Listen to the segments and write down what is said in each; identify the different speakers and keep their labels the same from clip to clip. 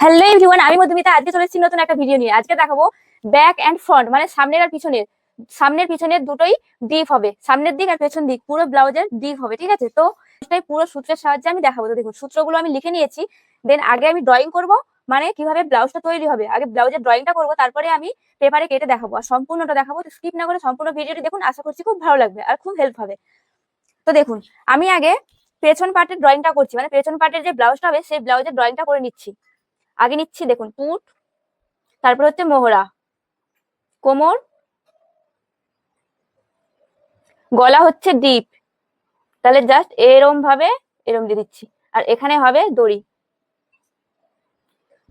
Speaker 1: Hello everyone, আমি মধুমিতা। আজকে চলে এসেছি নতুন একটা ভিডিও নিয়ে। আজকে দেখাবো ব্যাক অ্যান্ড ফ্রন্ট মানে সামনের আর পিছনের। সামনের পিছনের দুটোই ডিপ হবে। সামনের দিক আর পেছন দিক, পুরো ব্লাউজের ডিপ হবে, ঠিক আছে? তো এটাই পুরো সূত্রের সাহায্যে আমি দেখাবো। তো দেখুন, সূত্রগুলো আমি লিখে নিয়েছি। দেন আগে আমি ড্রয়িং করব মানে কীভাবে ব্লাউজটা তৈরি হবে। আগে ব্লাউজের ড্রয়িংটা করব, তারপরে আমি পেপারে কেটে দেখাবো। আর সম্পূর্ণটা দেখাবো, তো স্কিপ না করে সম্পূর্ণ ভিডিওটি দেখুন, আশা করছি খুব ভালো লাগবে আর খুব হেল্প হবে। তো দেখুন, আমি আগে পেছন পার্টের ড্রয়িংটা করছি মানে পেছন পার্টের যে ব্লাউজটা হবে, সেই ব্লাউজের ড্রয়িংটা করে নিচ্ছি। আগে নিচ্ছি, দেখুন পুট তারপর হচ্ছে মোহরা, কোমর, গলা হচ্ছে ডিপ, তাহলে জাস্ট এরম ভাবে এরম দিয়ে দিচ্ছি, আর এখানে হবে দড়ি,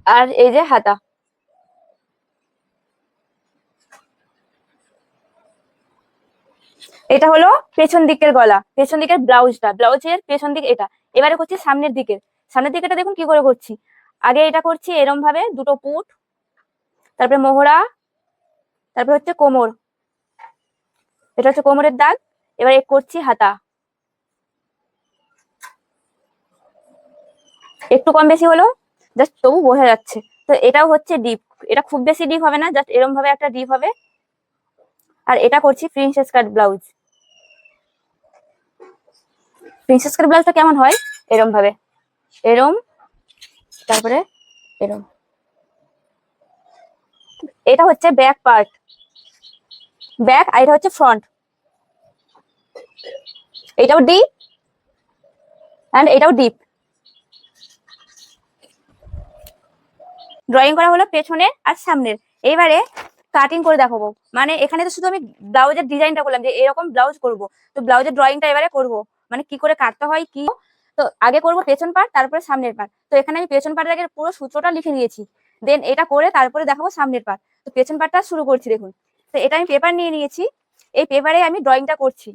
Speaker 1: আর এই যে হাতা। এটা হলো পেছন দিকের গলা, পেছন দিকের ব্লাউজটা, ব্লাউজের পেছন দিক এটা, এবারে করছি সামনের দিকের, সামনের দিকেটা দেখুন কি করে করছি আগে এটা করছি এরম ভাবে, দুটো পুট, তারপরে মোহরা, তারপরে হচ্ছে কোমর। এটা হচ্ছে কোমরের দাগ, এবার এ করছি হাতা। একটু কম বেশি হলো জাস্ট তবু বোঝা যাচ্ছে। তো এটাও হচ্ছে ডিপ এটা খুব বেশি ডিপ হবে না জাস্ট এরম ভাবে একটা ডিপ হবে। আর এটা করছি princess cut blouse princess cut ব্লাউজটা কেমন হয়? এরম ভাবে। এরম তারপরে এরম। এটা হচ্ছে ব্যাক পার্ট ব্যাক আর এটা হচ্ছে ফ্রন্ট এটাও ডিপ অ্যান্ড এটাও ডিপ ড্রয়িং করা হলো পেছনের আর সামনের। এবারে কাটিং করে দেখাবো। মানে এখানে তো শুধু আমি ব্লাউজের ডিজাইনটা করলাম যে এরকম ব্লাউজ করব। তো ব্লাউজের ড্রয়িংটা এবারে করব। মানে কি করে কাটতে হয়, কি তো আগে করব পেছন পার্ট তারপরে সামনের পার্ট তো এখানে আমি পেছন পার্টের আগে পুরো সূত্রটা লিখে নিয়েছি। দেন এটা করে তারপরে দেখাবো সামনের পার্ট তো পেছন পার্টটা শুরু করছি, দেখুন। তো এটা আমি পেপার নিয়ে নিয়েছি। এই পেপারে আমি ড্রয়িংটা করছি।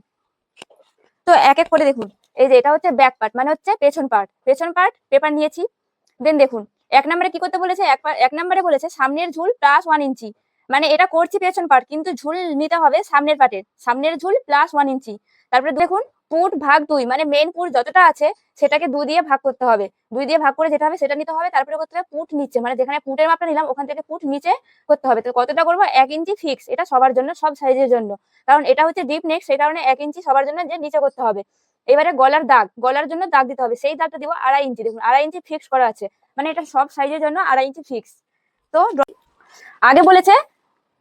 Speaker 1: তো এক এক করে দেখুন। এই যে এটা হচ্ছে ব্যাক পার্ট মানে হচ্ছে পেছন পার্ট পেছন পার্ট পেপার নিয়েছি। দেন দেখুন, এক নম্বরে কি করতে বলেছে? এক নম্বরে বলেছে সামনের ঝুল প্লাস ওয়ান ইঞ্চি মানে এটা করছি পেছন পার্ট কিন্তু ঝুল নিতে হবে সামনের পার্টের সামনের ঝুল প্লাস ওয়ান ইঞ্চি তারপরে দেখুন পুট ভাগ দুই মানে মেন পুট যতটা আছে সেটাকে দুই দিয়ে ভাগ করতে হবে। দুই দিয়ে ভাগ করে যেটা হবে সেটা নিতে হবে, তারপরে করতে হবে পুট নিচে মানে যেখানে পুটের মাপটা নিলাম ওখান থেকে পুট নিচে করতে হবে। তো কতটা করব? এক ইঞ্চি ফিক্স এটা সবার জন্য, সব সাইজের জন্য। কারণ এটা হচ্ছে ডিপ নেক সেই কারণে এক ইঞ্চি সবার জন্য যে নিচে করতে হবে। এবারে গলার দাগ, গলার জন্য দাগ দিতে হবে, সেই দাগটা দিব আড়াই ইঞ্চি। দেখুন, আড়াই ইঞ্চি ফিক্স করা আছে মানে এটা সব সাইজের জন্য আড়াই ইঞ্চি ফিক্স তো আগে বলেছে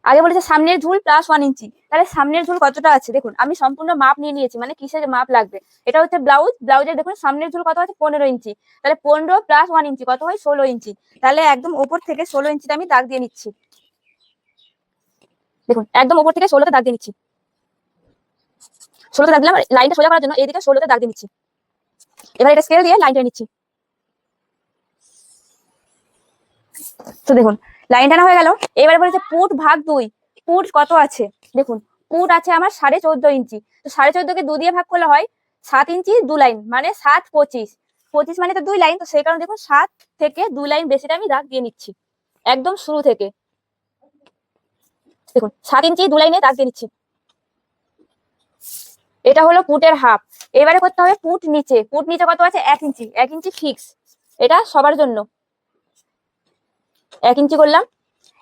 Speaker 1: আগে বলেছে সামনের ঝুল প্লাস ওয়ান ইঞ্চি তাহলে সামনের ঝুল কতটা আছে? দেখুন, আমি সম্পূর্ণ মাপ নিয়ে নিয়েছি মানে কিসের মাপ লাগবে? এটা হচ্ছে ব্লাউজ ব্লাউজের দেখুন, সামনের ঝুল কত আছে? পনেরো ইঞ্চি তাহলে পনেরো প্লাস ওয়ান ইঞ্চি কত হয়? ষোলো ইঞ্চি তাহলে একদম ওপর থেকে ষোলো ইঞ্চিতে আমি দাগ দিয়ে নিচ্ছি। দেখুন, একদম ওপর থেকে ষোলোতে দাগ দিয়ে নিচ্ছি। ষোলোতে দাগ দিলাম লাইনটা সোজা করার জন্য এইদিকে ষোলোতে দাগ দিয়ে নিচ্ছি। এবার এটা স্কেল দিয়ে লাইনটা নিচ্ছি। তো দেখুন লাইন টানা হয়ে গেল। এবারে বলেছে, পুট ভাগ দুই। পুট কত আছে? দেখুন, পুট আছে আমার সাড়ে চোদ্দ ইঞ্চি। তো সাড়ে চোদ্দকে দু দিয়ে ভাগ করলে হয় সাত ইঞ্চি দু লাইন মানে সাত পঁচিশ। পঁচিশ মানে তো দুই লাইন, তো সেই কারণে দেখুন, সাত থেকে দুই লাইন বেশিটা আমি দাগ দিয়ে নিচ্ছি। একদম শুরু থেকে। দেখুন, সাত ইঞ্চি দু লাইনে দাগ দিয়ে নিচ্ছি। এটা হলো পুটের হাফ। এবারে করতে হবে পুট নিচে। পুট নিচে কত আছে? এক ইঞ্চি। এক ইঞ্চি ফিক্স। এটা সবার জন্য। এক ইঞ্চি করলাম।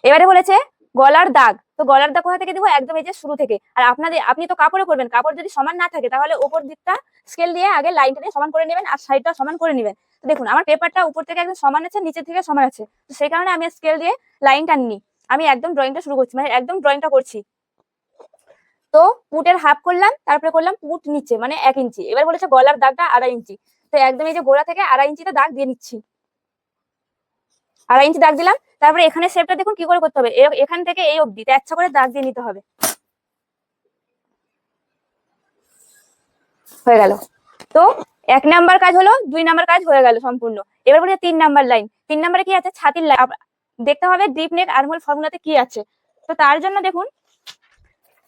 Speaker 1: এবারে বলেছে, গলার দাগ। তো গলার দাগ কোথা থেকে দিব? একদম এই যে শুরু থেকে। আর আপনাদের, আপনি তো কাপড়ে করবেন কাপড় যদি সমান না থাকে, তাহলে উপর দিকটা স্কেল দিয়ে আগে লাইনটা দিয়ে সমান করে নেবেন আর সাইডটা সমান করে নেবেন। তো দেখুন, আমার পেপারটা উপর থেকে একদম সমান আছে নিচে থেকে সমান আছে। তো সেই কারণে আমি স্কেল দিয়ে লাইনটা নিই আমি একদম ড্রয়িংটা শুরু করছি মানে একদম ড্রয়িংটা করছি। তো পুটের হাফ করলাম, তারপরে করলাম পুট নিচে মানে এক ইঞ্চি। এবার বলেছে গলার দাগটা আড়াই ইঞ্চি। তো একদম এই যে গোড়া থেকে আড়াই ইঞ্চিটা দাগ দিয়ে নিচ্ছি। আড়াই ইঞ্চি দাগ দিলাম, তারপরে এখানে শেপটা দেখুন কি করে করতে হবে। এখান থেকে এই অবধি ইচ্ছা করে দাগ দিয়ে নিতে হবে। হয়ে গেল। তো এক নাম্বার কাজ হলো, দুই নাম্বার কাজ হয়ে গেল সম্পূর্ণ। এবার বলছে তিন নাম্বার লাইন তিন নাম্বারে কি আছে? ছাতির লাইন দেখতে হবে ডিপ নেক আর্মহোল ফর্মুলাতে কি আছে। তো তার জন্য দেখুন,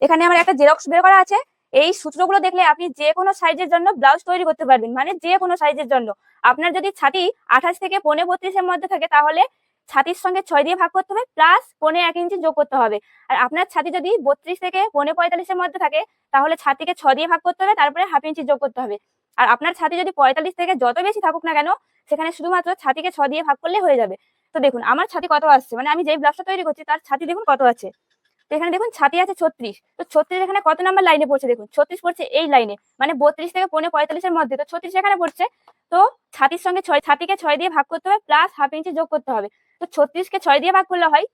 Speaker 1: এখানে আমার একটা জেরক্স বের করা আছে। এই সূত্রগুলো দেখলে আপনি যে কোনো সাইজের জন্য ব্লাউজ তৈরি করতে পারবেন। মানে যে কোনো সাইজের জন্য। আপনার যদি ছাতি আঠাশ থেকে পনেরো বত্রিশের মধ্যে থাকে, তাহলে ছাতির সঙ্গে ছয় দিয়ে ভাগ করতে হবে প্লাস পনে এক ইঞ্চি যোগ করতে হবে। আর আপনার ছাতি যদি বত্রিশ থেকে পনে পঁয়তাল্লিশের মধ্যে থাকে, তাহলে ছাতিকে ছ দিয়ে ভাগ করতে হবে, তারপরে হাফ ইঞ্চি যোগ করতে হবে। আর আপনার ছাতি যদি পঁয়তাল্লিশ থেকে যত বেশি থাকুক না কেন, সেখানে শুধুমাত্র ছাতিকে ছ দিয়ে ভাগ করলে হয়ে যাবে। তো দেখুন, আমার ছাতি কত আসছে? মানে আমি যেই ব্লাউজটা তৈরি করছি, তার ছাতি দেখুন কত আছে। এখানে দেখুন ছাতি আছে ছত্রিশ। তো ছত্রিশ এখানে কত নাম্বার লাইনে পড়ছে দেখুন? ছত্রিশ পড়ছে এই লাইনে মানে বত্রিশ থেকে পৌনে পঁয়তাল্লিশের মধ্যে। তো ছত্রিশ এখানে পড়ছে। তো ছাতির সঙ্গে ছয়, ছাতিকে ছয় দিয়ে ভাগ করতে হবে প্লাস হাফ ইঞ্চি যোগ করতে হবে। তো ছত্রিশকে ছয় দিয়ে ভাগ করলে হয়?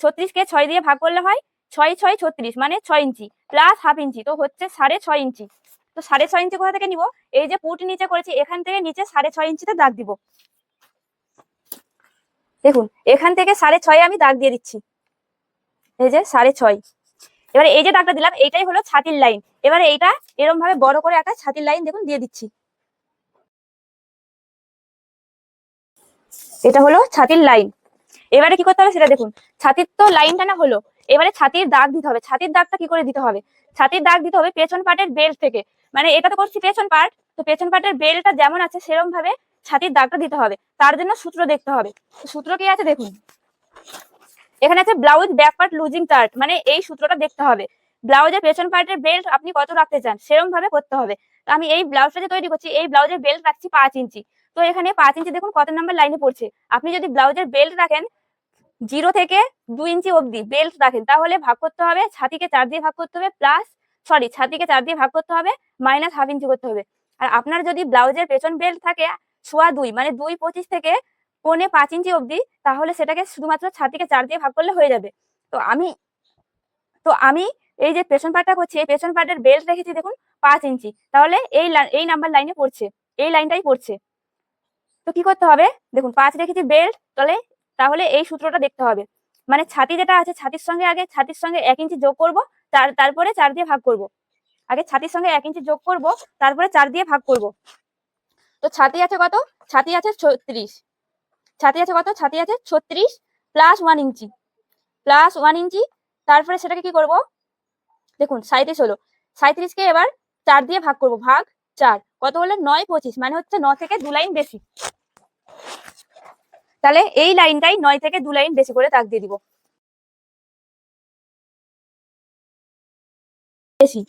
Speaker 1: ছত্রিশকে ছয় দিয়ে ভাগ করলে হয়? ছয় ছয়, ছত্রিশ মানে ছয় ইঞ্চি প্লাস হাফ ইঞ্চি তো হচ্ছে সাড়ে ছয় ইঞ্চি। তো সাড়ে ছয় ইঞ্চি কোথা থেকে নিব? এই যে পুট নিচে করেছি, এখান থেকে নিচে সাড়ে ছয় ইঞ্চিতে দাগ দিব। দেখুন, এখান থেকে সাড়ে ছয় আমি দাগ দিয়ে দিচ্ছি। এই যে সাড়ে ছয়। এবারে এই যে দাগটা দিলাম, এইটাই হলো ছাতির লাইন এবারে এইটা এরকম ভাবে বড় করে একটা ছাতির লাইন দেখুন, দিয়ে দিচ্ছি। এটা হলো ছাতির লাইন এবারে কি করতে হবে সেটা দেখুন, ছাতির তো লাইনটা না হলো, এবারে ছাতির দাগ দিতে হবে। ছাতির দাগটা কি করে দিতে হবে? ছাতির দাগ দিতে হবে পেছন পাটের বেল্ট থেকে। মানে এটা তো করছি পেছন পার্ট তো পেছন পাটের বেল্টটা যেমন আছে সেরকম ভাবে ছাতির দাগটা দিতে হবে। তার জন্য সূত্র দেখতে হবে। সূত্র কি আছে দেখুন? এখানে আছে blouse back part loosing chart মানে এই সূত্রটা দেখতে হবে। ব্লাউজের পেছন পার্টের বেল্ট আপনি কত রাখতে চান সেরকম ভাবে করতে হবে। তো আমি এই ব্লাউজটা যে তৈরি করছি, এই ব্লাউজের বেল্ট রাখছি পাঁচ ইঞ্চি। তো এখানে পাঁচ ইঞ্চি দেখুন কত নাম্বার লাইনে পড়ছে। আপনি যদি ব্লাউজের বেল্ট রাখেন জিরো থেকে দুই ইঞ্চি অবধি বেল্ট রাখেন, তাহলে ভাগ করতে হবে, ছাতিকে চার দিয়ে ভাগ করতে হবে প্লাস সরি ছাতিকে চার দিয়ে ভাগ করতে হবে মাইনাস হাফ ইঞ্চি করতে হবে। আর আপনার যদি ব্লাউজের পেছন বেল্ট থাকে, সোয়া দুই মানে দুই পঁচিশ থেকে পৌনে পাঁচ ইঞ্চি অবধি, তাহলে সেটাকে শুধুমাত্র ছাতিকে চার দিয়ে ভাগ করলে হয়ে যাবে। তো আমি তো আমি এই যে পেছন পার্টটা করছি, এই পেছন পার্টের বেল্ট রেখেছি দেখুন, পাঁচ ইঞ্চি। তাহলে এই এই নাম্বার লাইনে পড়ছে, এই লাইনটাই পড়ছে। তো কি করতে হবে? দেখুন, পাঁচ রেখেছি বেল্ট তাহলে তাহলে এই সূত্রটা দেখতে হবে। মানে ছাতি যেটা আছে, ছাতির সঙ্গে আগে, ছাতির সঙ্গে এক ইঞ্চি যোগ করব, তার, তারপরে চার দিয়ে ভাগ করব। আগে ছাতির সঙ্গে এক ইঞ্চি যোগ করব, তারপরে চার দিয়ে ভাগ করব। তো ছাতি আছে কত? ছাতি আছে ছত্রিশ। ছাতি আছে কত? ছাতি আছে ছত্রিশ plus one inch plus one inch তারপরে সেটাকে কি করব? দেখুন সাঁত্রিশ হলো। সাঁত্রিশকে এবার চার দিয়ে ভাগ করব। ভাগ চার। কত হলো? নয় পঁচিশ। মানে হচ্ছে ন থেকে দু লাইন বেশি। তাহলে এই লাইনটাই নয় থেকে দু লাইন বেশি করে দাগ দিয়ে দিব। বেশি।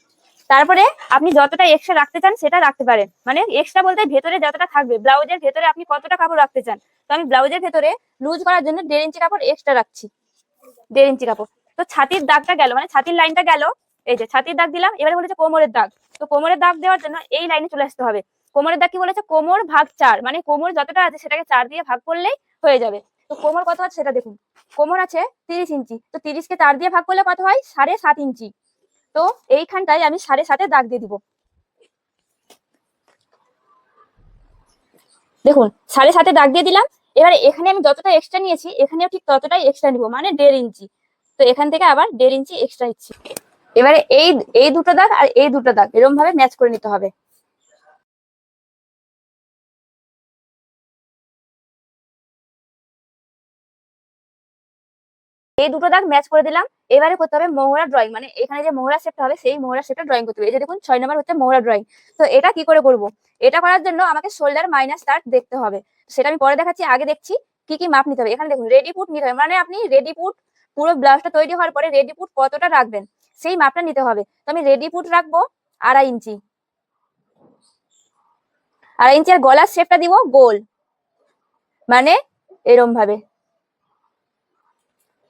Speaker 1: তারপরে আপনি যতটা এক্সট্রা রাখতে চান সেটা রাখতে পারেন। মানে এক্সট্রা বলতে ভেতরে যতটা থাকবে, ব্লাউজের ভেতরে আপনি কতটা কাপড় রাখতে চান। তো আমি ব্লাউজের ভেতরে লুজ করার জন্য দেড় ইঞ্চি কাপড় এক্সট্রা রাখছি। দেড় ইঞ্চি কাপড়। তো ছাতির দাগটা গেল মানে ছাতির লাইনটা গেল, এই যে ছাতির দাগ দিলাম, এবারে বলেছে কোমরের দাগ। তো কোমরের দাগ দেওয়ার জন্য এই লাইনে চলে আসতে হবে। কোমরের দাগ কি বলেছে? কোমর ভাগ চার। মানে কোমর যতটা আছে সেটাকে চার দিয়ে ভাগ করলেই হয়ে যাবে। তো কোমর কত আছে সেটা দেখুন। কোমর আছে তিরিশ ইঞ্চি তো তিরিশকে চার দিয়ে ভাগ করলে কত হয়? সাড়ে সাত ইঞ্চি তো এইখানটায় আমি সাড়ে সাথে দাগ দিয়ে দিব। দেখুন, সাড়ে সাথে দাগ দিয়ে দিলাম। এবারে এখানে আমি যতটা এক্সট্রা নিয়েছি, এখানেও ঠিক ততটাই এক্সট্রা নিব মানে দেড় ইঞ্চি। তো এখান থেকে আবার দেড় ইঞ্চি এক্সট্রা নিচ্ছি। এবারে এই এই দুটো দাগ আর এই দুটো দাগ এরকম ভাবে ম্যাচ করে নিতে হবে। এই দুটো দাগ ম্যাচ করে দিলাম। এবারে করতে হবে মোহরা ড্রয়িং মানে এখানে যে মোহরা শেপটা হবে, সেই মোহরা শেপটা ড্রয়িং করতে হবে। এই যে দেখুন, ছয় নম্বর হচ্ছে মোহরা ড্রয়িং তো এটা কি করে করব? এটা করার জন্য আমাকে শোল্ডার মাইনাস স্টার্ট দেখতে হবে। সেটা আমি পরে দেখাচ্ছি, আগে দেখছি কি কি মাপ নিতে হবে। এখানে দেখুন রেডি পুট নিতে হবে মানে আপনি রেডি পুট পুরো ব্লাউজটা তৈরি হওয়ার পরে রেডি পুট কতটা রাখবেন, সেই মাপটা নিতে হবে। তো আমি রেডি পুট রাখব আড়াই ইঞ্চি। আড়াই ইঞ্চি আর গলার শেপটা দিব গোল। মানে এরম ভাবে।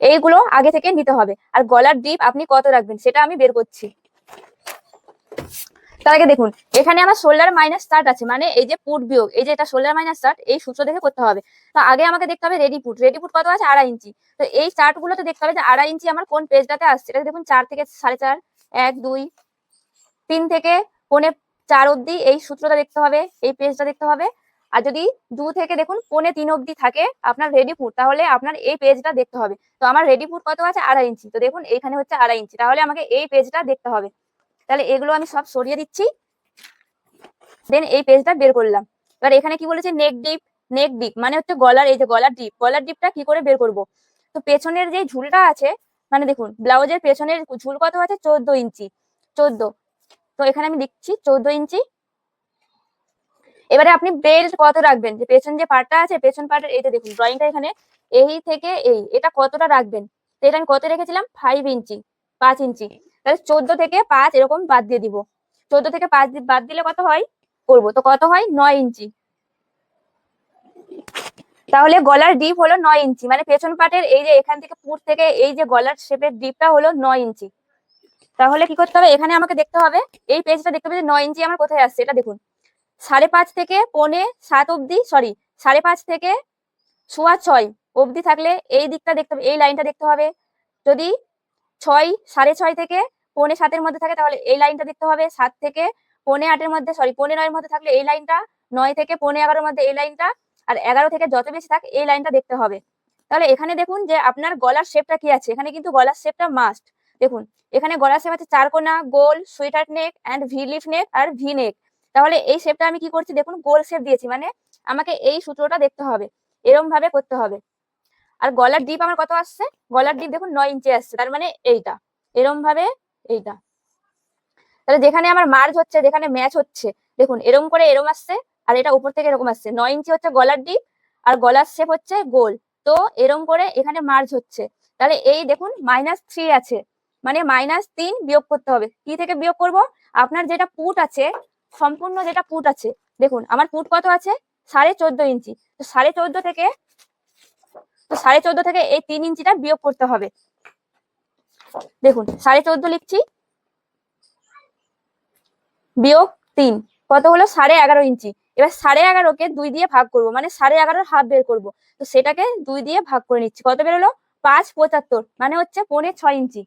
Speaker 1: এইগুলো আগে থেকে নিতে হবে। আর গলার ডিপ আপনি কত রাখবেন সেটা আমি বের করছি। তার আগে দেখুন, এখানে আমার শোল্ডার মাইনাস স্টার্ট আছে মানে এই যে পুট বিয়োগ, এই যে এটা শোল্ডার মাইনাস স্টার্ট এই সূত্র দেখে করতে হবে। তো আগে আমাকে দেখতে হবে রেডি পুট রেডি পুট কত আছে? আড়াই ইঞ্চি। তো এই চার্ট গুলোতে দেখতে হবে যে আড়াই ইঞ্চি আমার কোন পেজটাতে আসছে? এটা দেখুন, চার থেকে সাড়ে চার, এক, দুই, তিন থেকে পৌনে চার অবধি এই সূত্রটা দেখতে হবে, এই পেজটা দেখতে হবে। আর যদি দু থেকে দেখুন পৌনে তিন অবধি থাকে আপনার রেডি ফুট তাহলে আপনার এই পেজটা দেখতে হবে। তো আমার রেডি ফুট কত আছে? আড়াই ইঞ্চি। তো দেখুন এখানে হচ্ছে আড়াই ইঞ্চি। তাহলে আমাকে এই পেজটা দেখতে হবে। তাহলে এগুলো আমি সব সরিয়ে দিচ্ছি। দেন এই পেজটা বের করলাম। এবার এখানে কি বলেছে? নেক ডিপ নেক ডিপ মানে হচ্ছে গলার, এই যে গলার ডিপ গলার ডিপটা কি করে বের করব? তো পেছনের যে ঝুলটা আছে মানে দেখুন ব্লাউজের পেছনের ঝুল কত আছে? চোদ্দ ইঞ্চি। চোদ্দ। তো এখানে আমি লিখছি চোদ্দ ইঞ্চি। এবারে আপনি বেল্ট কত রাখবেন? যে পেছন যে পার্টটা আছে, পেছন পার্টের এইটা দেখুন ড্রয়িংটা এখানে, এই থেকে এই, এটা কতটা রাখবেন? তো এটা আমি কত রেখেছিলাম? ফাইভ ইঞ্চি, পাঁচ ইঞ্চি। তাহলে চোদ্দ থেকে পাঁচ এরকম বাদ দিয়ে দিব। চোদ্দ থেকে পাঁচ বাদ দিলে কত হয়? করব। তো কত হয়? নয় ইঞ্চি। তাহলে গলার ডিপ হলো নয় ইঞ্চি। মানে পেছন পাটের এই যে এখান থেকে পুট থেকে এই যে গলার শেপের ডিপটা হলো নয় ইঞ্চি। তাহলে কি করতে হবে? এখানে আমাকে দেখতে হবে। এই পেজটা দেখতে হবে যে নয় ইঞ্চি আমার কোথায় আসছে? এটা দেখুন। সাড়ে পাঁচ থেকে পৌনে সাত অবধি সরি সাড়ে পাঁচ থেকে সোয়া ছয় অবধি থাকলে এই দিকটা দেখতে হবে, এই লাইনটা দেখতে হবে। যদি ছয়, সাড়ে ছয় থেকে পৌনে সাতের মধ্যে থাকে তাহলে এই লাইনটা দেখতে হবে। সাত থেকে পৌনে আটের মধ্যে সরি পৌনে নয়ের মধ্যে থাকলে এই লাইনটা, নয় থেকে পৌনে এগারোর মধ্যে এই লাইনটা, আর এগারো থেকে যত বেশি থাক এই লাইনটা দেখতে হবে। তাহলে এখানে দেখুন যে আপনার গলার শেপটা কি আছে? এখানে কিন্তু গলার শেপটা মাস্ট দেখুন, এখানে গলার শেপ আছে চারকোনা গোল sweetheart neck and V leaf neck R V neck তাহলে এই শেপটা আমি কি করছি? দেখুন, গোল শেপ দিয়েছি মানে আমাকে এই সূত্রটা দেখতে হবে এরম ভাবে করতে হবে। আর গলার ডিপ আমার কত আসছে? গলার ডিপ দেখুন, নয় ইঞ্চি আসছে, তার মানে এইটা এরম ভাবে এইটা। তাহলে যেখানে আমার মার্জ হচ্ছে, যেখানে ম্যাচ হচ্ছে, দেখুন, এরম করে এরম আসছে, আর এটা উপর থেকে এরকম আসছে। নয় ইঞ্চি হচ্ছে গলার ডিপ আর গলার শেপ হচ্ছে গোল, তো এরম করে এখানে মার্জ হচ্ছে। তাহলে এই দেখুন মাইনাস থ্রি আছে মানে মাইনাস তিন বিয়োগ করতে হবে। কি থেকে বিয়োগ করব? আপনার যেটা পুট আছে সম্পূর্ণ যেটা পুট আছে, দেখুন, আমার পুট কত আছে? সাড়ে চোদ্দ ইঞ্চি। তো সাড়ে চোদ্দ থেকে, তো সাড়ে চোদ্দ থেকে এই তিন ইঞ্চিটা বিয়োগ করতে হবে। দেখুন, সাড়ে চোদ্দ লিখছি। বিয়োগ তিন। কত হলো? সাড়ে এগারো ইঞ্চি। এবার সাড়ে এগারোকে দুই দিয়ে ভাগ করব মানে সাড়ে এগারোর হাফ বের করব। তো সেটাকে দুই দিয়ে ভাগ করে নিচ্ছি। কত বেরোলো? পাঁচ পঁচাত্তর মানে হচ্ছে পৌনে ছয় ইঞ্চি।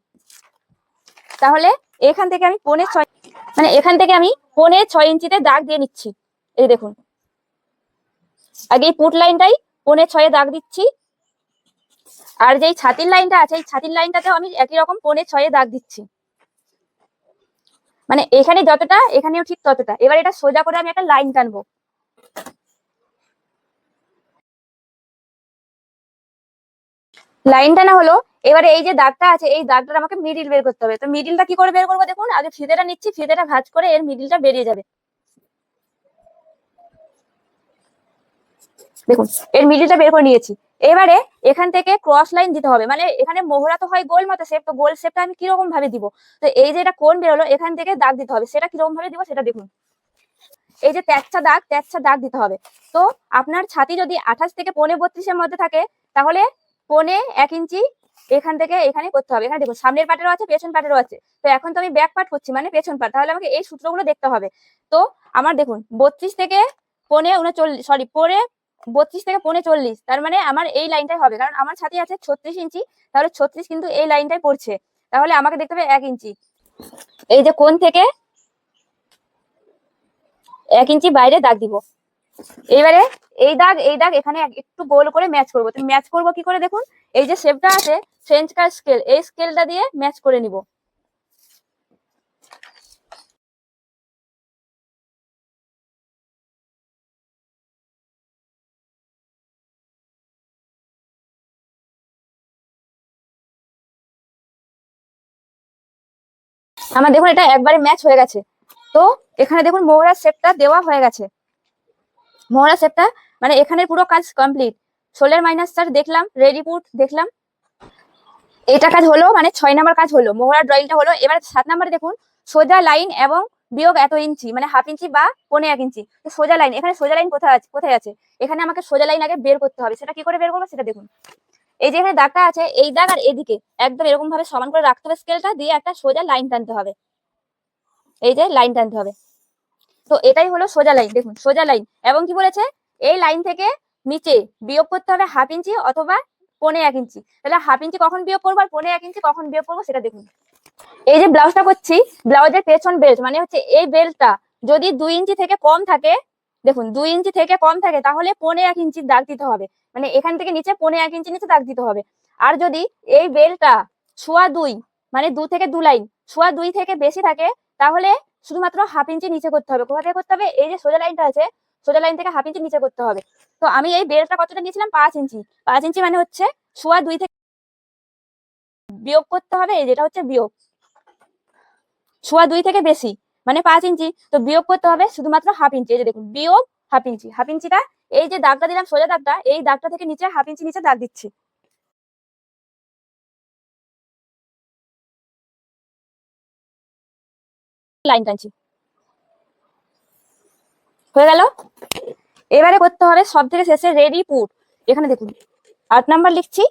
Speaker 1: তাহলে এখান থেকে আমি পনেরো ছয় মানে এখান থেকে আমি পনেরো ছয় ইঞ্চিতে দাগ দিয়ে নিচ্ছি। এই দেখুন। আগে এই পুট লাইনটাই পনেরো ছয়ে দাগ দিচ্ছি। আর যেই ছাতির লাইনটা আছে, এই ছাতির লাইনটাতেও আমি একই রকম পনেরো ছয়ে দাগ দিচ্ছি। মানে এখানে যতটা, এখানেও ঠিক ততটা। এবার এটা সোজা করে আমি একটা লাইন টানবো। লাইন টানা হলো, এবারে এই যে দাগটা আছে, এই দাগটা আমাকে মিডিল বের করতে হবে। তো মিডিলটা কি করে বের করব দেখুন? আগে ফিতেটা নিচ্ছি ফিতেটা ভাঁজ করে এর মিডিলটা বেরিয়ে যাবে। দেখুন, এর মিডিলটা বের করে নিয়েছি। এবারে এখান থেকে ক্রস লাইন দিতে হবে। মানে এখানে মোহরা তো হয় গোল মতো শেপ তো গোল শেপটা আমি কীরকম ভাবে দিব? তো এই যে এটা কোন বেরোলো এখান থেকে দাগ দিতে হবে। সেটা কীরকম ভাবে দিব সেটা দেখুন। এই যে তেচ্ছা দাগ তেচ্ছা দাগ দিতে হবে। তো আপনার ছাতি যদি আঠাশ থেকে পনেরো বত্রিশের মধ্যে থাকে, তাহলে পৌনে এক ইঞ্চি এখান থেকে এখানে করতে হবে। এখানে দেখুন, সামনের পাটেরও আছে, পেছন পাটেরও আছে। তো এখন তো আমি ব্যাক পার্ট করছি মানে পেছন পাট তাহলে আমাকে এই সূত্রগুলো দেখতে হবে। তো আমার দেখুন, বত্রিশ থেকে পনে উনচল্লিশ সরি পৌনে বত্রিশ থেকে পনে চল্লিশ, তার মানে আমার এই লাইনটাই হবে। কারণ আমার ছাতি আছে ছত্রিশ ইঞ্চি, তাহলে ছত্রিশ কিন্তু এই লাইনটাই পড়ছে। তাহলে আমাকে দেখতে হবে এক ইঞ্চি। এই যে কোন থেকে এক ইঞ্চি বাইরে দাগ দিব। এবারে এই দাগ এই দাগ এখানে একটু গোল করে ম্যাচ করব। ম্যাচ করব কি করে দেখুন? এই যে শেপটা আছে ফ্রেঞ্চ কার স্কেল এই স্কেলটা দিয়ে ম্যাচ করে নিব। আমার দেখুন এটা একবারে ম্যাচ হয়ে গেছে। তো এখানে দেখুন মোহরার শেপটা দেওয়া হয়ে গেছে। মোহরা শেপটা মানে এখানে পুরো কাজ কমপ্লিট ষোলের মাইনাস চার দেখলাম রেডি পুট দেখলাম। এটা কাজ হলো মানে ছয় নাম্বার কাজ হলো। মোহরা ড্রয়িংটা হলো, এবার সাত নাম্বারে দেখুন, সোজা লাইন এবং বিয়োগ এত ইঞ্চি মানে হাফ ইঞ্চি বা পনে এক ইঞ্চি। তো সোজা লাইন এখানে সোজা লাইন কোথায় আছে কোথায় আছে? এখানে আমাকে সোজা লাইন আগে বের করতে হবে। সেটা কি করে বের করব? সেটা দেখুন। এই যে এখানে দাগটা আছে, এই দাগ আর এদিকে, একদম এরকম ভাবে সমান করে রাখতে হবে স্কেলটা দিয়ে একটা সোজা লাইন টানতে হবে। এই যে লাইন টানতে হবে। তো এটাই হলো সোজা লাইন দেখুন, সোজা লাইন এবং কি বলেছে? এই লাইন থেকে নিচে বিয়োগ করতে হবে হাফ ইঞ্চি অথবা পনে এক ইঞ্চি তাহলে হাফ ইঞ্চি কখন বিয়োগ করব আর পনে এক ইঞ্চি কখন বিয়োগ করব সেটা দেখুন। এই যে ব্লাউজটা করছি ব্লাউজের পেছন বেল্ট মানে হচ্ছে এই বেল্টটা যদি দুই ইঞ্চি থেকে কম থাকে, দেখুন, দুই ইঞ্চি থেকে কম থাকে, তাহলে পনে এক ইঞ্চির দাগ দিতে হবে। মানে এখান থেকে নিচে পনে এক ইঞ্চি নিচে দাগ দিতে হবে। আর যদি এই বেল্টটা ছোয়া দুই মানে দু থেকে দু লাইন ছোয়া দুই থেকে বেশি থাকে, তাহলে শুধুমাত্র হাফ ইঞ্চি নিচে করতে হবে। কোথা থেকে করতে হবে? এই যে সোজা লাইনটা আছে, সোজা লাইন থেকে হাফ ইঞ্চি নিচে করতে হবে। তো আমি এই বেলটা কতটা নিয়েছিলাম? পাঁচ ইঞ্চি পাঁচ ইঞ্চি মানে হচ্ছে সোয়া দুই থেকে বিয়োগ করতে হবে, এই যেটা হচ্ছে বিয়োগ। সোয়া দুই থেকে বেশি মানে পাঁচ ইঞ্চি তো বিয়োগ করতে হবে শুধুমাত্র হাফ ইঞ্চি এই যে দেখুন, বিয়োগ হাফ ইঞ্চি হাফ ইঞ্চিটা এই যে দাগটা দিলাম সোজা দাগটা, এই দাগটা থেকে নিচে হাফ ইঞ্চি নিচে দাগ দিচ্ছি। লাইন টানছি। হয়ে গেল? এবারে করতে হবে সব থেকে শেষে রেডি পুট এখানে দেখুন, আট নাম্বার লিখছি।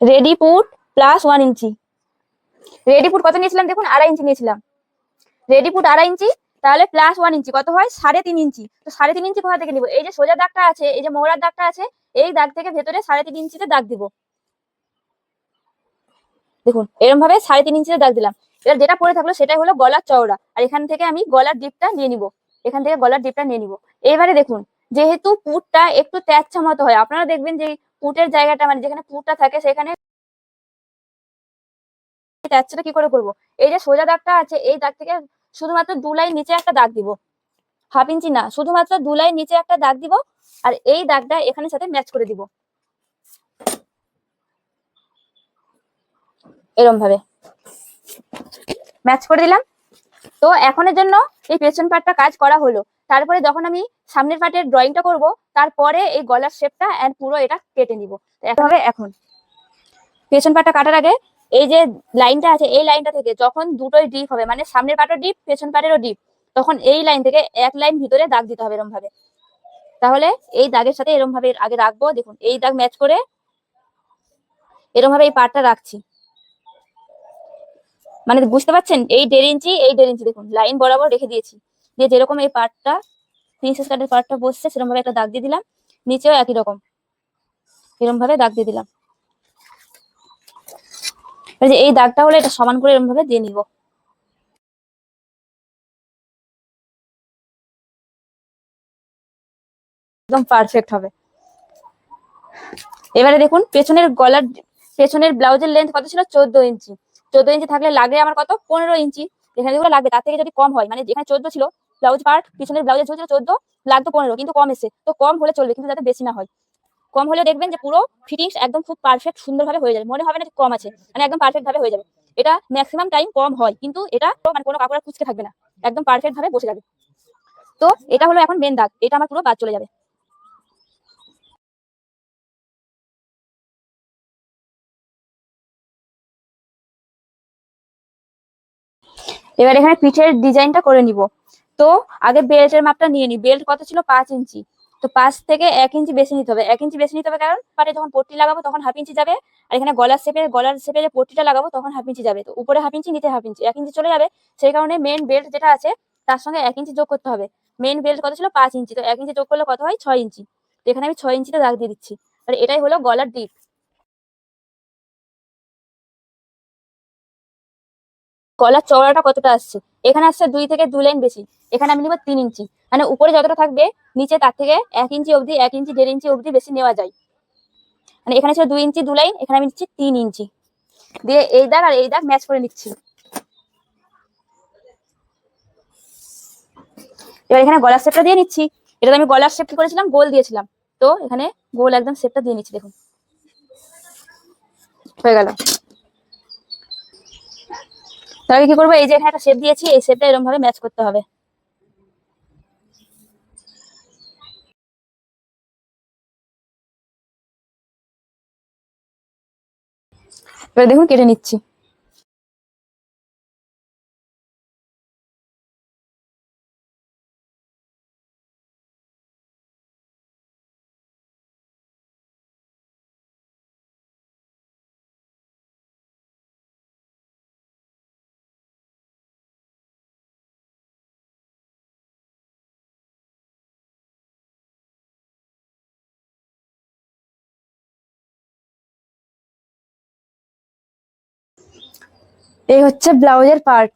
Speaker 1: Ready put plus one inch. Ready put কত নিয়েছিলাম দেখুন? আড়াই ইঞ্চি নিয়েছিলাম। রেডি পুট আড়াই ইঞ্চি, তাহলে প্লাস ওয়ান ইঞ্চি। কত হয়? সাড়ে তিন ইঞ্চি। তো সাড়ে তিন ইঞ্চি কোথা থেকে নিব? এই যে সোজা দাগটা আছে, এই যে মোহরার দাগটা আছে, এই দাগ থেকে ভেতরে সাড়ে তিন ইঞ্চিতে দাগ দিব। দেখুন এরকম ভাবে সাড়ে তিন ইঞ্চিতে দাগ দিলাম। এবার যেটা পরে থাকল সেটাই হলো গলার চওড়া। আর এখান থেকে আমি গলার ডিপটা নিয়ে নিব। এখান থেকে গলার ডিপটা নিয়ে নিব। এবারে দেখুন, যেহেতু পুটটা একটু তেচ্ছা মতো হয়, আপনারা দেখবেন যে পুটের জায়গাটা মানে যেখানে পুটটা থাকে সেখানে তেচ্ছাটা কি করে করব? এই যে সোজা দাগটা আছে, এই দাগ থেকে শুধুমাত্র দু লাইন নিচে একটা দাগ দিব। হাফ ইঞ্চি না, শুধুমাত্র দু লাইন নিচে একটা দাগ দিব, আর এই দাগটা এখানে সাথে ম্যাচ করে দিব। এরম ভাবে। ম্যাচ করে দিলাম। তো এখনের জন্য এই পেছন পার্টটা কাজ করা হলো। তারপরে যখন আমি সামনের পার্টের ড্রয়িংটা করব, তারপরে এই গলার শেপটা এন্ড পুরো এটা কেটে নিব। এখন হবে এখন। পেছন পার্টটা কাটার আগে এই যে লাইনটা আছে, এই লাইনটা থেকে যখন দুটোই ডিপ হবে মানে সামনের পার্টও ডিপ পেছন পাটেরও ডিপ তখন এই লাইন থেকে এক লাইন ভিতরে দাগ দিতে হবে এরম ভাবে। তাহলে এই দাগের সাথে এরম ভাবে আগে রাখব। দেখুন, এই দাগ ম্যাচ করে এরম ভাবে এই পার্টটা রাখছি। মানে বুঝতে পারছেন? এই দেড় ইঞ্চি, এই দেড় ইঞ্চি দেখুন, লাইন বরাবর রেখে দিয়েছি। দিয়ে যেরকম এই পার্টটা প্রিন্সেস কাটের পার্টটা বসছে সেরকম ভাবে একটা দাগ দিয়ে দিলাম, নিচেও একই রকম। এরকম ভাবে দাগ দিয়ে দিলাম। এই দাগটা হলে এটা সমান করে এরকম ভাবে দিয়ে নিব। একদম পারফেক্ট হবে। এবারে দেখুন, পেছনের গলার, পেছনের ব্লাউজের লেন্থ কত ছিল? চোদ্দ ইঞ্চি। চোদ্দ ইঞ্চি থাকলে লাগে আমার কত? পনেরো ইঞ্চি। যেখানে যেগুলো লাগবে তার থেকে যদি কম হয় মানে যেখানে চোদ্দ ছিল ব্লাউজ পার্ট পিছনের ব্লাউজের ছিল চোদ্দ, লাগতো পনেরো, কিন্তু কম এসে তো কম হলে চলবে, কিন্তু যাতে বেশি না হয়। কম হলে দেখবেন যে পুরো ফিটিংস একদম খুব পারফেক্ট সুন্দরভাবে হয়ে যাবে। মনে হবে না যে কম আছে মানে একদম পারফেক্ট ভাবে হয়ে যাবে। এটা ম্যাক্সিমাম টাইম কম হয়, কিন্তু এটা মানে কোনো কাপড় কুচকে থাকবে না। একদম পারফেক্ট ভাবে বসে যাবে। তো এটা হলো এখন মেন দাগ। এটা আমার পুরো বাদ চলে যাবে। এবার এখানে পিঠের ডিজাইনটা করে নিব। তো আগে বেল্টের মাপটা নিয়ে নি। বেল্ট কত ছিল? পাঁচ ইঞ্চি। তো পাঁচ থেকে এক ইঞ্চি বেশি নিতে হবে। এক ইঞ্চি বেশি নিতে হবে কারণ পারে যখন পট্টি লাগাবো তখন হাফ ইঞ্চি যাবে। আর এখানে গলার শেপে গলার শেপে যে পট্টিটা লাগাবো তখন হাফ ইঞ্চি যাবে। তো উপরে হাফ ইঞ্চি, নিচে হাফ ইঞ্চি। এক ইঞ্চি চলে যাবে। সেই কারণে মেন বেল্ট যেটা আছে তার সঙ্গে এক ইঞ্চি যোগ করতে হবে। মেন বেল্ট কত ছিল? পাঁচ ইঞ্চি। তো এক ইঞ্চি যোগ করলে কত হয়? ছয় ইঞ্চি। তো এখানে আমি ছয় ইঞ্চিতে দাগ দিয়ে দিচ্ছি। আর এটাই হলো গলার ডিপ গলার চওড়াটা কতটা আসছে? এখানে আসছে দুই থেকে দুই লাইন বেশি। এখানে আমি নিব তিন ইঞ্চি। মানে উপরে যতটা থাকবে, নিচে তার থেকে এক ইঞ্চি অবধি, এক ইঞ্চি, দেড় ইঞ্চি অবধি বেশি নেওয়া যায়। মানে এখানে ছিল দুই ইঞ্চি, দু লাইন এখানে আমি নিচ্ছি তিন ইঞ্চি। দিয়ে এই দাগ আর এই দাগ ম্যাচ করে নিচ্ছি। এবার এখানে গলার শেপটা দিয়ে নিচ্ছি। এটা আমি গলার কি করেছিলাম? গোল দিয়েছিলাম। তো এখানে গোল একদম শেপটা দিয়ে নিচ্ছি, দেখুন। হয়ে গেল। তাহলে কি করব? এই যে এখানে একটা শেপ দিয়েছি, এই শেপটা এরকম ভাবে ম্যাচ করতে হবে। এবার দেখুন কেটে নিচ্ছি। এই হচ্ছে ব্লাউজের পার্ট।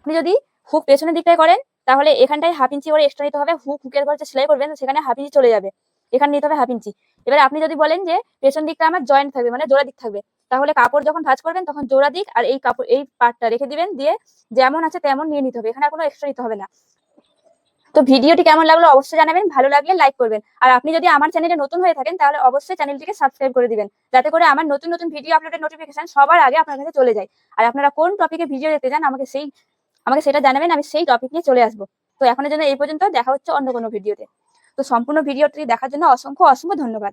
Speaker 1: আপনি যদি হুক পেছনের দিকটায় করেন, তাহলে এখানটায় হাফ ইঞ্চি করে এক্সট্রা নিতে হবে। হুক, হুকের ঘর যে সেলাই করবেন, সেখানে হাফ ইঞ্চি চলে যাবে। এখানে নিতে হবে হাফ ইঞ্চি। এবারে আপনি যদি বলেন যে পেছন দিকটা আমার জয়েন্ট থাকবে মানে জোড়া দিক থাকবে, তাহলে কাপড় যখন ভাজ করবেন, তখন জোড়া দিক আর এই কাপড়, এই পার্টটা রেখে দিবেন। দিয়ে যেমন আছে তেমন নিয়ে নিতে হবে। এখানে আর কোনো এক্সট্রা নিতে হবে না। তো ভিডিওটি কেমন লাগল অবশ্যই জানাবেন, ভালো লাগলে লাইক করবেন। আর আপনি যদি আমার চ্যানেলে নতুন হয়ে থাকেন, তাহলে অবশ্যই চ্যানেলটিকে সাবস্ক্রাইব করে দিবেন। যাতে করে আমার নতুন নতুন ভিডিও আপলোডের নোটিফিকেশন সবার আগে আপনার কাছে চলে যায়। আর আপনারা কোন টপিকে ভিডিও দেখতে চান, আমাকে সেই, আমাকে সেটা জানাবেন, আমি সেই টপিক নিয়ে চলে আসব। তো এখনের জন্য এই পর্যন্ত, দেখা হচ্ছে অন্য কোনো ভিডিওতে তো। সম্পূর্ণ ভিডিওটি দেখার জন্য অসংখ্য অসংখ্য ধন্যবাদ।